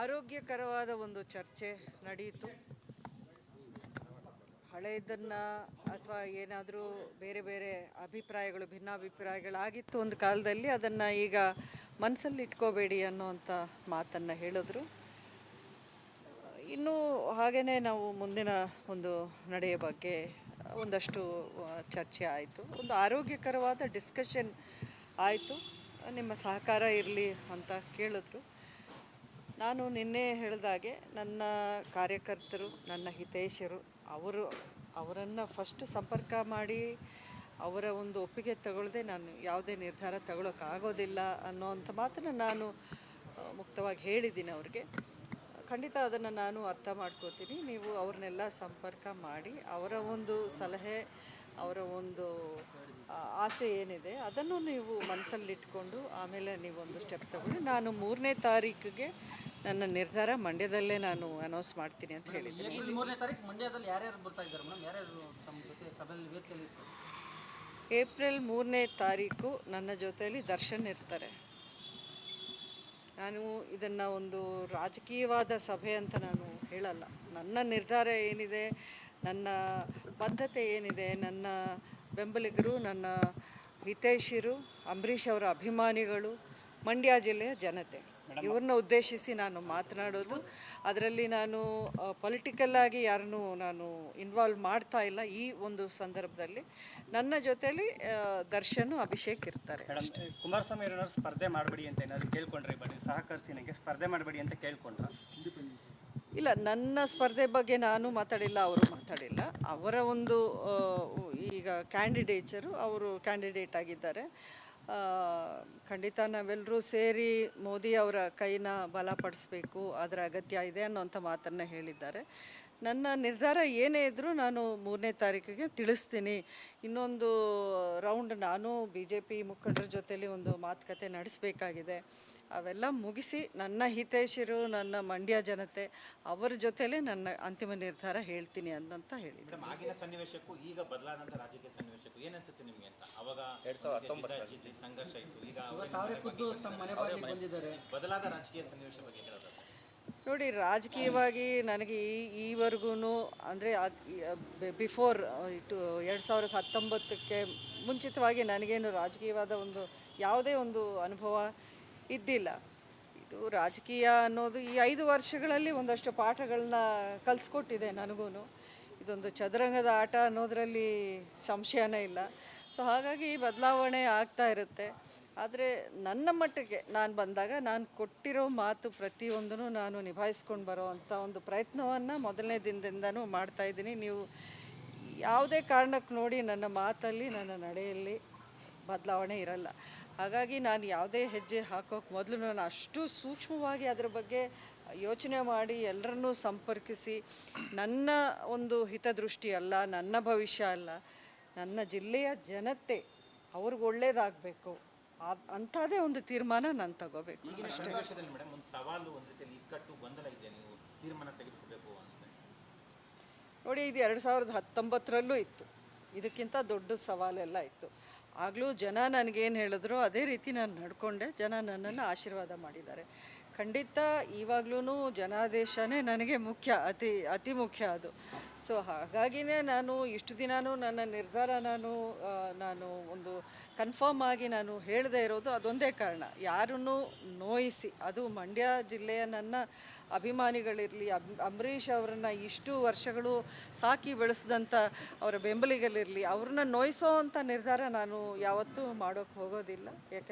ಆರೋಗ್ಯಕರವಾದ ಒಂದು ಚರ್ಚೆ ನಡೆಯಿತು. ಹಳೆಯದನ್ನು ಅಥವಾ ಏನಾದರೂ ಬೇರೆ ಬೇರೆ ಅಭಿಪ್ರಾಯಗಳು, ಭಿನ್ನಾಭಿಪ್ರಾಯಗಳಾಗಿತ್ತು ಒಂದು ಕಾಲದಲ್ಲಿ, ಅದನ್ನು ಈಗ ಮನಸ್ಸಲ್ಲಿ ಇಟ್ಕೋಬೇಡಿ ಅನ್ನೋವಂಥ ಮಾತನ್ನು ಹೇಳಿದ್ರು. ಇನ್ನೂ ಹಾಗೆಯೇ ನಾವು ಮುಂದಿನ ಒಂದು ನಡೆಯ ಬಗ್ಗೆ ಒಂದಷ್ಟು ಚರ್ಚೆ ಆಯಿತು. ಒಂದು ಆರೋಗ್ಯಕರವಾದ ಡಿಸ್ಕಷನ್ ಆಯಿತು. ನಿಮ್ಮ ಸಹಕಾರ ಇರಲಿ ಅಂತ ಕೇಳಿದ್ರು. ನಾನು ನಿನ್ನೆ ಹೇಳಿದಾಗೆ ನನ್ನ ಕಾರ್ಯಕರ್ತರು, ನನ್ನ ಹಿತೈಷಿರು ಅವರು, ಅವರನ್ನು ಫಸ್ಟ್ ಸಂಪರ್ಕ ಮಾಡಿ ಅವರ ಒಂದು ಒಪ್ಪಿಗೆ ತಗೊಳ್ಳದೆ ನಾನು ಯಾವುದೇ ನಿರ್ಧಾರ ತಗೊಳ್ಳೋಕ್ಕಾಗೋದಿಲ್ಲ ಅನ್ನೋವಂಥ ಮಾತನ್ನು ನಾನು ಮುಕ್ತವಾಗಿ ಹೇಳಿದ್ದೀನಿ ಅವ್ರಿಗೆ. ಖಂಡಿತ ಅದನ್ನು ನಾನು ಅರ್ಥ ಮಾಡ್ಕೋತೀನಿ. ನೀವು ಅವ್ರನ್ನೆಲ್ಲ ಸಂಪರ್ಕ ಮಾಡಿ ಅವರ ಒಂದು ಸಲಹೆ, ಅವರ ಒಂದು ಆಸೆ ಏನಿದೆ ಅದನ್ನು ನೀವು ಮನಸ್ಸಲ್ಲಿಟ್ಕೊಂಡು ಆಮೇಲೆ ನೀವೊಂದು ಸ್ಟೆಪ್ ತಗೊಳ್ಳಿ. ನಾನು ಮೂರನೇ ತಾರೀಕಿಗೆ ನನ್ನ ನಿರ್ಧಾರ ಮಂಡ್ಯದಲ್ಲೇ ನಾನು ಅನೌನ್ಸ್ ಮಾಡ್ತೀನಿ ಅಂತ ಹೇಳಿದ್ದೀನಿ. ಏಪ್ರಿಲ್ ಮೂರನೇ ತಾರೀಕು ಮಂಡ್ಯದಲ್ಲಿ ಯಾರ್ಯಾರು ಬರ್ತಾ ಇದ್ದಾರೆ ಮೇಡಮ್? ಯಾರ್ಯಾರು ತಮ್ಮ ಜೊತೆ ಸಭೆಯಲ್ಲಿ ವೇದಿಕೆಯಲ್ಲಿ ಏಪ್ರಿಲ್ ಮೂರನೇ ತಾರೀಕು ನನ್ನ ಜೊತೆಯಲ್ಲಿ ದರ್ಶನ್ ಇರ್ತಾರೆ. ನಾನು ಇದನ್ನು ಒಂದು ರಾಜಕೀಯವಾದ ಸಭೆ ಅಂತ ನಾನು ಹೇಳಲ್ಲ. ನನ್ನ ನಿರ್ಧಾರ ಏನಿದೆ ನನ್ನ ಬದ್ಧತೆ ಏನಿದೆ ನನ್ನ ಬೆಂಬಲಿಗರು ನನ್ನ ಹಿತೈಷಿರು ಅಂಬರೀಷ್ ಅವರ ಅಭಿಮಾನಿಗಳು ಮಂಡ್ಯ ಜಿಲ್ಲೆಯ ಜನತೆ. ಇವ್ರನ್ನ ಉದ್ದೇಶಿಸಿ ನಾನು ಮಾತನಾಡೋದು. ಅದರಲ್ಲಿ ನಾನು ಪೊಲಿಟಿಕಲ್ ಆಗಿ ಯಾರನ್ನೂ ನಾನು ಇನ್ವಾಲ್ವ್ ಮಾಡ್ತಾ ಇಲ್ಲ ಈ ಒಂದು ಸಂದರ್ಭದಲ್ಲಿ. ನನ್ನ ಜೊತೆಯಲ್ಲಿ ದರ್ಶನ್ ಅಭಿಷೇಕ್ ಇರ್ತಾರೆ ಮೇಡಮ್ ಕುಮಾರಸ್ವಾಮಿ ಏನಾದ್ರು ಸ್ಪರ್ಧೆ ಮಾಡಬೇಡಿ ಅಂತ ಏನಾದ್ರು ಕೇಳ್ಕೊಂಡ್ರೆ ಬನ್ನಿ ಸಹಕರಿಸಿ ನನಗೆ ಸ್ಪರ್ಧೆ ಮಾಡಬೇಡಿ ಅಂತ ಕೇಳ್ಕೊಂಡ್ರ? ಇಲ್ಲ, ನನ್ನ ಸ್ಪರ್ಧೆ ಬಗ್ಗೆ ನಾನು ಮಾತಾಡಿಲ್ಲ, ಅವರು ಮಾತಾಡಿಲ್ಲ. ಅವರ ಒಂದು ಈಗ ಕ್ಯಾಂಡಿಡೇಚರು ಅವರು ಕ್ಯಾಂಡಿಡೇಟ್ ಆಗಿದ್ದಾರೆ. ಖಂಡಿತ ನಾವೆಲ್ಲರೂ ಸೇರಿ ಮೋದಿ ಅವರ ಕೈನ ಬಲಪಡಿಸ್ಬೇಕು ಅದರ ಅಗತ್ಯ ಇದೆ ಅನ್ನೋಂಥ ಮಾತನ್ನು ಹೇಳಿದ್ದಾರೆ. ನನ್ನ ನಿರ್ಧಾರ ಏನೇ ಇದ್ದರೂ ನಾನು ಮೂರನೇ ತಾರೀಕಿಗೆ ತಿಳಿಸ್ತೀನಿ. ಇನ್ನೊಂದು ರೌಂಡ್ ನಾನು ಬಿ ಜೆ ಪಿ ಮುಖಂಡರ ಜೊತೆಲಿ ಒಂದು ಮಾತುಕತೆ ನಡೆಸಬೇಕಾಗಿದೆ. ಅವೆಲ್ಲ ಮುಗಿಸಿ ನನ್ನ ಹಿತೈಷಿರು ನನ್ನ ಮಂಡ್ಯ ಜನತೆ ಅವರ ಜೊತೆಲೇ ನನ್ನ ಅಂತಿಮ ನಿರ್ಧಾರ ಹೇಳ್ತೀನಿ ಅಂತ ಹೇಳಿದ್ರು. ಆಗಿನ ಸನ್ನಿವೇಶಕ್ಕೂ ಈಗ ಬದಲಾದಂತ ರಾಜಕೀಯ ಸನ್ನಿವೇಶಕ್ಕೂ ಏನ್ ಅನ್ಸುತ್ತೆ ನಿಮ್ಗೆ ಅಂತ? ಅವಾಗ ಜಿದ್ದಾಜಿದ್ದಿ, ಸಂಘರ್ಷ ಇತ್ತು ಈಗ ಅವರೇ ಖುದ್ದು ತಮ್ಮ ಮನೆ ಬಂದಿದ್ದಾರೆ. ಬದಲಾದ ರಾಜಕೀಯ ಸನ್ನಿವೇಶ ಬಗ್ಗೆ ಹೇಳೋದು. ನೋಡಿ ರಾಜಕೀಯವಾಗಿ ನನಗೆ ಈ ಈವರೆಗೂ ಅಂದರೆ ಬಿಫೋರ್ ಇಟ್ಟು ಎರಡು ಸಾವಿರದ ಹತ್ತೊಂಬತ್ತಕ್ಕೆ ಮುಂಚಿತವಾಗಿ ನನಗೇನು ರಾಜಕೀಯವಾದ ಒಂದು ಯಾವುದೇ ಒಂದು ಅನುಭವ ಇದ್ದಿಲ್ಲ. ಇದು ರಾಜಕೀಯ ಅನ್ನೋದು ಈ ಐದು ವರ್ಷಗಳಲ್ಲಿ ಒಂದಷ್ಟು ಪಾಠಗಳನ್ನ ಕಲಿಸ್ಕೊಟ್ಟಿದೆ ನನಗೂ ಇದೊಂದು ಚದುರಂಗದ ಆಟ ಅನ್ನೋದರಲ್ಲಿ ಸಂಶಯನೇ ಇಲ್ಲ. ಸೊ ಹಾಗಾಗಿ ಬದಲಾವಣೆ ಆಗ್ತಾ ಇರುತ್ತೆ. ಆದರೆ ನನ್ನ ಮಟ್ಟಿಗೆ ನಾನು ಬಂದಾಗ ನಾನು ಕೊಟ್ಟಿರೋ ಮಾತು ಪ್ರತಿಯೊಂದನ್ನು ನಾನು ನಿಭಾಯಿಸ್ಕೊಂಡು ಬರೋ ಅಂಥ ಒಂದು ಪ್ರಯತ್ನವನ್ನು ಮೊದಲನೇ ದಿನದಿಂದನೂ ಮಾಡ್ತಾ ಇದ್ದೀನಿ. ನೀವು ಯಾವುದೇ ಕಾರಣಕ್ಕೆ ನೋಡಿ ನನ್ನ ಮಾತಲ್ಲಿ, ನನ್ನ ನಡೆಯಲ್ಲಿ ಬದಲಾವಣೆ ಇರಲ್ಲ. ಹಾಗಾಗಿ ನಾನು ಯಾವುದೇ ಹೆಜ್ಜೆ ಹಾಕೋಕೆ ಮೊದಲು ನಾನು ಅಷ್ಟು ಸೂಕ್ಷ್ಮವಾಗಿ ಅದರ ಬಗ್ಗೆ ಯೋಚನೆ ಮಾಡಿ ಎಲ್ಲರನ್ನೂ ಸಂಪರ್ಕಿಸಿ ನನ್ನ ಒಂದು ಹಿತದೃಷ್ಟಿ ಅಲ್ಲ ನನ್ನ ಭವಿಷ್ಯ ಅಲ್ಲ ನನ್ನ ಜಿಲ್ಲೆಯ ಜನತೆ ಅವ್ರಿಗೆ ಒಳ್ಳೇದಾಗಬೇಕು. ಅಂಥದ್ದೇ ಒಂದು ತೀರ್ಮಾನ ನಾನು ತಗೋಬೇಕು. ಈಗಿನ ಸನ್ನಿವೇಶದಲ್ಲಿ ಮೇಡಮ್ ಒಂದು ಸವಾಲು ಒಂದ್ ರೀತಿಯಲ್ಲಿ ಇಕ್ಕಟ್ಟು ಗೊಂದಲ ಇದೆ ನೀವು ತೀರ್ಮಾನ ತೆಗೆದುಕೋಬೇಕು ಅಂತ. ನೋಡಿ ಇದು ಎರಡು ಸಾವಿರದ ಹತ್ತೊಂಬತ್ತರಲ್ಲೂ ಇತ್ತು. ಇದಕ್ಕಿಂತ ದೊಡ್ಡ ಸವಾಲೆಲ್ಲ ಇತ್ತು. ಆಗಲೂ ಜನ ನನಗೇನು ಹೇಳಿದ್ರು, ಅದೇ ರೀತಿ ನಾನು ನಡ್ಕೊಂಡೆ. ಜನ ನನ್ನನ್ನು ಆಶೀರ್ವಾದ ಮಾಡಿದ್ದಾರೆ. ಖಂಡಿತ ಇವಾಗ್ಲೂ ಜನಾದೇಶನೇ ನನಗೆ ಮುಖ್ಯ, ಅತಿ ಅತಿ ಮುಖ್ಯ ಅದು. ಸೊ ಹಾಗಾಗಿನೇ ನಾನು ಇಷ್ಟು ದಿನಾನು ನನ್ನ ನಿರ್ಧಾರ ನಾನು ನಾನು ಒಂದು ಕನ್ಫರ್ಮ್ ಆಗಿ ನಾನು ಹೇಳದೇ ಇರೋದು ಅದೊಂದೇ ಕಾರಣ. ಯಾರನ್ನು ನೋಯಿಸಿ, ಅದು ಮಂಡ್ಯ ಜಿಲ್ಲೆಯ ನನ್ನ ಅಭಿಮಾನಿಗಳಿರಲಿ, ಅಬ್, ಅಂಬರೀಷ್ ಅವರನ್ನು ಇಷ್ಟು ವರ್ಷಗಳು ಸಾಕಿ ಬೆಳೆಸಿದಂಥ ಅವರ ಬೆಂಬಲಿಗಲಿರಲಿ, ಅವ್ರನ್ನ ನೋಯಿಸೋ ಅಂಥ ನಿರ್ಧಾರ ನಾನು ಯಾವತ್ತೂ ಮಾಡೋಕ್ಕೆ ಹೋಗೋದಿಲ್ಲ. ಯಾಕಂದರೆ